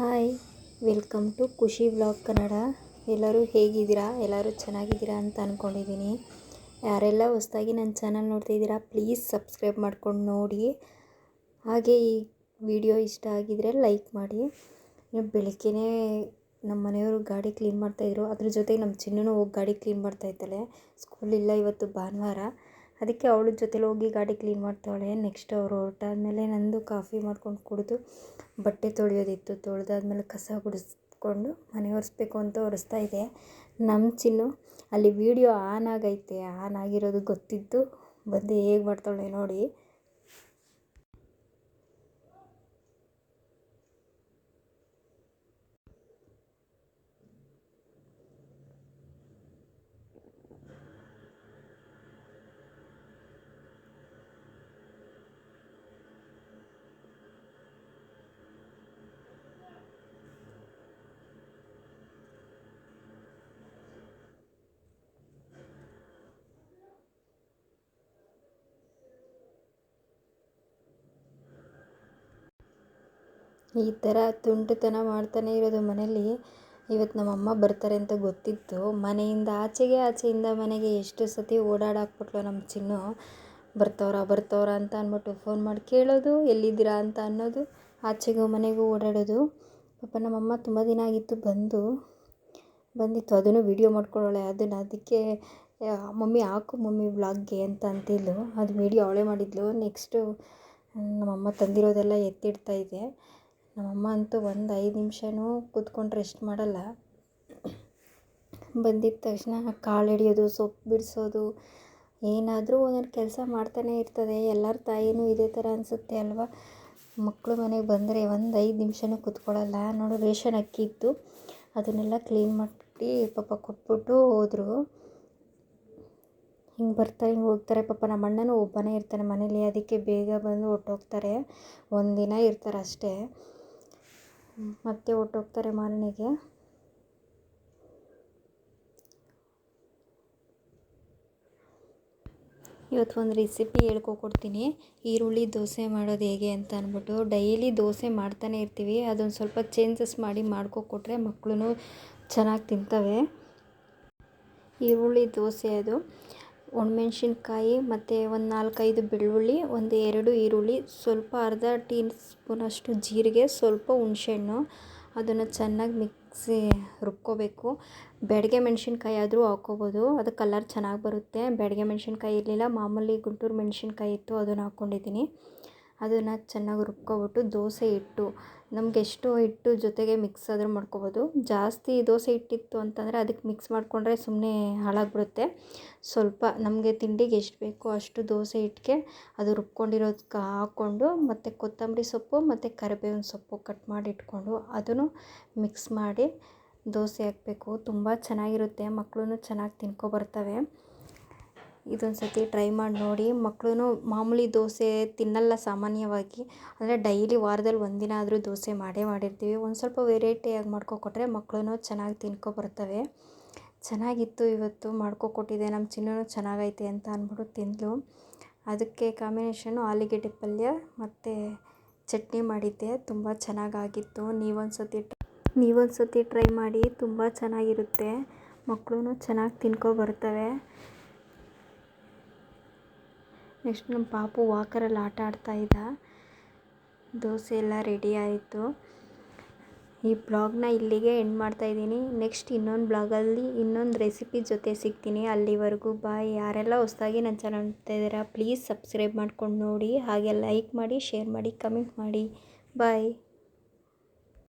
Hi, welcome to Khushi blog Kannada. ಎಲ್ಲರೂ ಹೇಗಿದ್ದೀರಾ? ಎಲ್ಲರೂ ಚೆನ್ನಾಗಿದ್ದೀರಾ ಅಂತ ಅಂದ್ಕೊಂಡಿದ್ದೀನಿ ಯಾರೆಲ್ಲ ಹೊಸದಾಗಿ ನನ್ನ ಚಾನಲ್ ನೋಡ್ತಿದ್ದೀರಾ ಪ್ಲೀಸ್ ಸಬ್ಸ್ಕ್ರೈಬ್ ಮಾಡ್ಕೊಂಡು ನೋಡಿ. ಹಾಗೆ ಈ ವಿಡಿಯೋ ಇಷ್ಟ ಆಗಿದ್ದರೆ ಲೈಕ್ ಮಾಡಿ. ಬೆಳಗ್ಗೆನೇ ನಮ್ಮ ಮನೆಯವರು ಗಾಡಿ ಕ್ಲೀನ್ ಮಾಡ್ತಾಯಿದ್ರು ಅದ್ರ ಜೊತೆಗೆ ನಮ್ಮ ಚಿನ್ನೂ ಹೋಗಿ ಗಾಡಿ ಕ್ಲೀನ್ ಮಾಡ್ತಾಯಿದ್ದಾಳೆ ಸ್ಕೂಲಿಲ್ಲ ಇವತ್ತು ಭಾನುವಾರ. ಅದಕ್ಕೆ ಅವಳ ಜೊತೆಲಿ ಹೋಗಿ ಗಾಡಿ ಕ್ಲೀನ್ ಮಾಡ್ತಾಳೆ ನೆಕ್ಸ್ಟ್ ಅವರು ಹೊರಟಾದ್ಮೇಲೆ ನಂದು ಕಾಫಿ ಮಾಡ್ಕೊಂಡು ಕುಡಿದು ಬಟ್ಟೆ ತೊಳೆಯೋದಿತ್ತು. ತೊಳೆದಾದ್ಮೇಲೆ ಕಸ ಗುಡಿಸ್ಕೊಂಡು ಮನೆ ಒರೆಸ್ಬೇಕು ಅಂತ ಒರೆಸ್ತಾ ಇದೆ ನಮ್ಮ ಚಿನ್ನು ಅಲ್ಲಿ ವೀಡಿಯೋ ಆನ್ ಆಗೈತೆ. ಆನ್ ಆಗಿರೋದು ಗೊತ್ತಿದ್ದು ಬಂದು ಹೇಗೆ ಮಾಡ್ತಾಳೆ ನೋಡಿ. ಈ ಥರ ತುಂಟತನ ಮಾಡ್ತಾನೆ ಇರೋದು ಮನೇಲಿ ಇವತ್ತು ನಮ್ಮಮ್ಮ ಬರ್ತಾರೆ ಅಂತ ಗೊತ್ತಿತ್ತು. ಮನೆಯಿಂದ ಆಚೆಗೆ ಆಚೆಯಿಂದ ಮನೆಗೆ ಎಷ್ಟು ಸತಿ ಓಡಾಡಾಕ್ಬಿಟ್ಲು ನಮ್ಮ ಚಿನ್ನು. ಬರ್ತವ್ರ ಬರ್ತವ್ರ ಅಂತ ಅಂದ್ಬಿಟ್ಟು ಫೋನ್ ಮಾಡಿ ಕೇಳೋದು, ಎಲ್ಲಿದ್ದೀರಾ ಅಂತ ಅನ್ನೋದು, ಆಚೆಗೂ ಮನೆಗೂ ಓಡಾಡೋದು. ಪಾಪ ನಮ್ಮಮ್ಮ ತುಂಬ ದಿನ ಆಗಿತ್ತು ಬಂದು. ಬಂದಿತ್ತು, ಅದನ್ನು ವೀಡಿಯೋ ಮಾಡ್ಕೊಳ್ಳೋಳೆ. ಅದನ್ನು ಅದಕ್ಕೆ ಮಮ್ಮಿ ಹಾಕು, ಮಮ್ಮಿ ವ್ಲಾಗ್ಗೆ ಅಂತ ಅಂತಿದ್ಲು. ಅದು ವೀಡಿಯೋ ಅವಳೇ ಮಾಡಿದ್ಲು. ನೆಕ್ಸ್ಟು ನಮ್ಮಮ್ಮ ತಂದಿರೋದೆಲ್ಲ ಎತ್ತಿಡ್ತಾ ಇದೆ. ನಮ್ಮಮ್ಮ ಅಂತೂ ಒಂದು ಐದು ನಿಮಿಷನೂ ಕೂತ್ಕೊಂಡು ರೆಸ್ಟ್ ಮಾಡಲ್ಲ. ಬಂದಿದ್ದ ತಕ್ಷಣ ಕಾಳು ಹಿಡಿಯೋದು ಸೊಪ್ಪು ಬಿಡಿಸೋದು, ಏನಾದರೂ ಒಂದೊಂದು ಕೆಲಸ ಮಾಡ್ತಾನೆ ಇರ್ತದೆ. ಎಲ್ಲರ ತಾಯಿನೂ ಇದೇ ಥರ ಅನಿಸುತ್ತೆ ಅಲ್ವಾ? ಮಕ್ಕಳು ಮನೆಗೆ ಬಂದರೆ ಒಂದು ಐದು ನಿಮಿಷನೂ ಕೂತ್ಕೊಳ್ಳಲ್ಲ ನೋಡು, ರೇಷನ್ ಅಕ್ಕಿ ಇತ್ತು. ಅದನ್ನೆಲ್ಲ ಕ್ಲೀನ್ ಮಾಡಿ ಪಾಪ ಕೊಟ್ಬಿಟ್ಟು ಹೋದರು. ಹಿಂಗೆ ಬರ್ತಾರೆ, ಹಿಂಗೆ ಹೋಗ್ತಾರೆ. ಪಾಪ ನಮ್ಮ ಅಣ್ಣನೂ ಒಬ್ಬನೇ ಇರ್ತಾನೆ ಮನೇಲಿ. ಅದಕ್ಕೆ ಬೇಗ ಬಂದು ಹೊರ್ಟೋಗ್ತಾರೆ. ಒಂದಿನ ಇರ್ತಾರೆ ಅಷ್ಟೇ ಮತ್ತೆ ಹೊರ್ಟೋಗ್ತಾರೆ ಮಾರನೆಗೆ. ಇವತ್ತು ಒಂದು ರೆಸಿಪಿ ಹೇಳ್ಕೊಕೊಡ್ತೀನಿ ಈರುಳ್ಳಿ ದೋಸೆ ಮಾಡೋದು ಹೇಗೆ ಅಂತ ಅಂದ್ಬಿಟ್ಟು ಡೈಲಿ ದೋಸೆ ಮಾಡ್ತಾನೆ ಇರ್ತೀವಿ. ಅದೊಂದು ಸ್ವಲ್ಪ ಚೇಂಜಸ್ ಮಾಡಿ ಮಾಡ್ಕೊಕೊಟ್ರೆ ಮಕ್ಕಳು ಚೆನ್ನಾಗಿ ತಿಂತವೆ. ಈರುಳ್ಳಿ ದೋಸೆ ಅದು. ಒಣಮೆಣ್ಸಿನ್ಕಾಯಿ ಮತ್ತು ಒಂದು ನಾಲ್ಕೈದು ಬೆಳ್ಳುಳ್ಳಿ, ಒಂದು ಎರಡು ಈರುಳ್ಳಿ, ಸ್ವಲ್ಪ ಅರ್ಧ ಟೀ ಸ್ಪೂನಷ್ಟು ಜೀರಿಗೆ, ಸ್ವಲ್ಪ ಹುಣ್ಸೆಹಣ್ಣು. ಅದನ್ನು ಚೆನ್ನಾಗಿ ಮಿಕ್ಸಿ ರುಬ್ಕೋಬೇಕು. ಬ್ಯಾಡಗೆ ಮೆಣಸಿನ್ಕಾಯಿ ಆದರೂ ಹಾಕ್ಕೋಬೋದು. ಅದು ಕಲರ್ ಚೆನ್ನಾಗಿ ಬರುತ್ತೆ. ಬ್ಯಾಡಗೆ ಮೆಣಸಿನ್ಕಾಯಿ ಇರಲಿಲ್ಲ, ಮಾಮೂಲಿ ಗುಂಟೂರು ಮೆಣಸಿನ್ಕಾಯಿ ಇತ್ತು, ಅದನ್ನು ಹಾಕ್ಕೊಂಡಿದ್ದೀನಿ. ಅದನ್ನು ಚೆನ್ನಾಗಿ ರುಬ್ಕೊಬಿಟ್ಟು ದೋಸೆ ಹಿಟ್ಟು, ನಮ್ಗೆ ಎಷ್ಟು ಹಿಟ್ಟು ಜೊತೆಗೆ ಮಿಕ್ಸ್ ಆದರೂ ಮಾಡ್ಕೊಬೋದು. ಜಾಸ್ತಿ ದೋಸೆ ಹಿಟ್ಟಿತ್ತು ಅಂತಂದರೆ ಅದಕ್ಕೆ ಮಿಕ್ಸ್ ಮಾಡಿಕೊಂಡ್ರೆ ಸುಮ್ಮನೆ ಹಾಳಾಗ್ಬಿಡುತ್ತೆ. ಸ್ವಲ್ಪ ನಮಗೆ ತಿಂಡಿಗೆ ಎಷ್ಟು ಬೇಕೋ ಅಷ್ಟು ದೋಸೆ ಹಿಟ್ಟಿಗೆ ಅದು ರುಬ್ಕೊಂಡಿರೋದಕ್ಕೆ ಹಾಕ್ಕೊಂಡು ಮತ್ತು ಕೊತ್ತಂಬರಿ ಸೊಪ್ಪು ಮತ್ತು ಕರಿಬೇವಿನ ಸೊಪ್ಪು ಕಟ್ ಮಾಡಿ ಇಟ್ಕೊಂಡು ಅದನ್ನು ಮಿಕ್ಸ್ ಮಾಡಿ ದೋಸೆ ಹಾಕಬೇಕು. ತುಂಬ ಚೆನ್ನಾಗಿರುತ್ತೆ. ಮಕ್ಕಳೂ ಚೆನ್ನಾಗಿ ತಿನ್ಕೊ ಬರ್ತವೆ ಇದೊಂದು ಸತಿ ಟ್ರೈ ಮಾಡಿ ನೋಡಿ. ಮಕ್ಕಳೂ ಮಾಮೂಲಿ ದೋಸೆ ತಿನ್ನಲ್ಲ ಸಾಮಾನ್ಯವಾಗಿ. ಅಂದರೆ ಡೈಲಿ ವಾರದಲ್ಲಿ ಒಂದಿನ ಆದರೂ ದೋಸೆ ಮಾಡೇ ಮಾಡಿರ್ತೀವಿ. ಒಂದು ಸ್ವಲ್ಪ ವೆರೈಟಿಯಾಗಿ ಮಾಡ್ಕೊಟ್ರೆ ಮಕ್ಕಳೂ ಚೆನ್ನಾಗಿ ತಿನ್ಕೊ ಬರ್ತವೆ. ಚೆನ್ನಾಗಿತ್ತು ಇವತ್ತು ಮಾಡ್ಕೊಕೊಟ್ಟಿದ್ದೆ ನಮ್ಮ ಚಿನ್ನೂ ಚೆನ್ನಾಗೈತೆ ಅಂತ ಅಂದ್ಬಿಟ್ಟು ತಿಂದಳು ಅದಕ್ಕೆ ಕಾಂಬಿನೇಷನು ಆಲೂಗೆಡ್ಡೆ ಪಲ್ಯ ಮತ್ತು ಚಟ್ನಿ ಮಾಡಿದ್ದೆ. ತುಂಬ ಚೆನ್ನಾಗಾಗಿತ್ತು. ನೀವೊಂದು ಸತಿ ನೀವೊಂದು ಸತಿ ಟ್ರೈ ಮಾಡಿ ತುಂಬ ಚೆನ್ನಾಗಿರುತ್ತೆ. ಮಕ್ಕಳೂ ಚೆನ್ನಾಗಿ ತಿನ್ಕೊ ಬರ್ತವೆ. ನೆಕ್ಸ್ಟ್ ನಮ್ಮ ಪಾಪು ವಾಕರಲ್ಲಿ ಆಟ ಆಡ್ತಾ ಇದ್ದ. ದೋಸೆ ಎಲ್ಲ ರೆಡಿ ಆಯಿತು. ಈ ಬ್ಲಾಗ್ನ ಇಲ್ಲಿಗೆ ಎಂಡ್ ಮಾಡ್ತಾಯಿದ್ದೀನಿ ನೆಕ್ಸ್ಟ್ ಇನ್ನೊಂದು ಬ್ಲಾಗಲ್ಲಿ ಇನ್ನೊಂದು ರೆಸಿಪಿ ಜೊತೆ ಸಿಗ್ತೀನಿ ಅಲ್ಲಿವರೆಗೂ. ಬಾಯ್ ಯಾರೆಲ್ಲ ಹೊಸ್ದಾಗಿ ನನ್ನ ಚಾನಲ್ ನೋಡ್ತಾ ಇದ್ದೀರಾ ಪ್ಲೀಸ್ ಸಬ್ಸ್ಕ್ರೈಬ್ ಮಾಡ್ಕೊಂಡು ನೋಡಿ. ಹಾಗೆ ಲೈಕ್ ಮಾಡಿ ಶೇರ್ ಮಾಡಿ ಕಮೆಂಟ್ ಮಾಡಿ. ಬಾಯ್